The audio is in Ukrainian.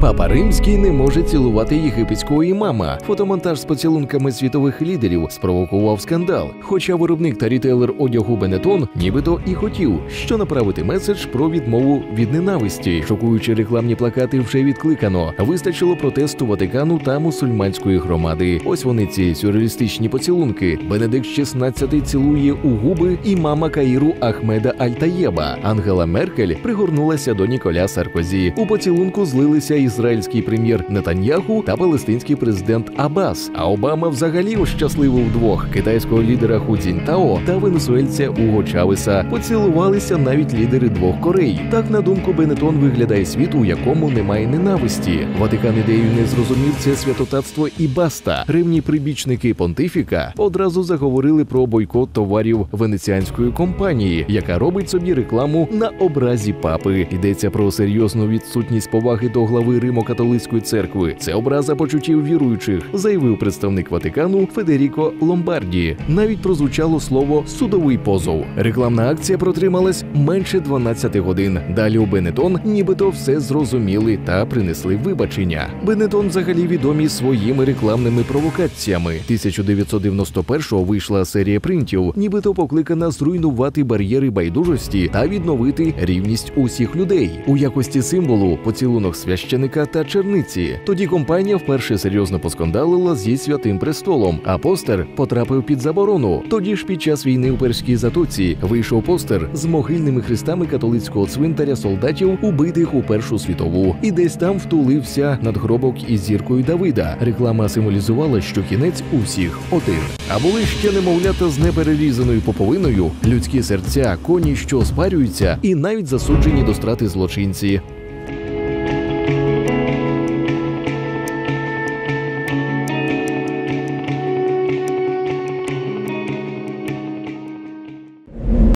Папа Римський не може цілувати єгипетського імама. Фотомонтаж з поцілунками світових лідерів спровокував скандал. Хоча виробник та рітейлер одягу Бенетон нібито і хотів, що направити меседж про відмову від ненависті. Шокуючі рекламні плакати вже відкликано. Вистачило протесту Ватикану та мусульманської громади. Ось вони ці сюрреалістичні поцілунки. Бенедикт XVI цілує у губи імама Каїру Ахмеда Альтаєба. Ангела Меркель пригорнулася до Ніколя Саркозі. У поцілунку злилися ізраїльський прем'єр Нетаньяху та палестинський президент Аббас. А Обама взагалі ощасливив вдвох китайського лідера Ху Цзіньтао та венесуельця Уго Чавеса. Поцілувалися навіть лідери двох Корей. Так, на думку Бенетон, виглядає світ, у якому немає ненависті. Ватикан ідею не зрозумів це святотатство і баста. Римні прибічники понтифіка одразу заговорили про бойкот товарів венеціанської компанії, яка робить собі рекламу на образі папи. Йдеться про серйозну відсутність поваги до глави Римо-католицької церкви. Це образа почуттів віруючих, заявив представник Ватикану Федеріко Ломбарді. Навіть прозвучало слово судовий позов. Рекламна акція протрималась менше 12 годин. Далі у Бенетон нібито все зрозуміли та принесли вибачення. Бенетон взагалі відомі своїми рекламними провокаціями. 1991-го вийшла серія принтів, нібито покликана зруйнувати бар'єри байдужості та відновити рівність усіх людей у якості символу поцілунок священика та черниці. Тоді компанія вперше серйозно поскандалила зі святим престолом, а постер потрапив під заборону. Тоді ж під час війни у перській затоці вийшов постер з могильними хрестами католицького цвинтаря солдатів, убитих у Першу світову, і десь там втулився надгробок із зіркою Давида. Реклама символізувала, що кінець усіх один. А були ще немовлята з неперерізаною поповиною, людські серця, коні, що спарюються, і навіть засуджені до страти злочинці.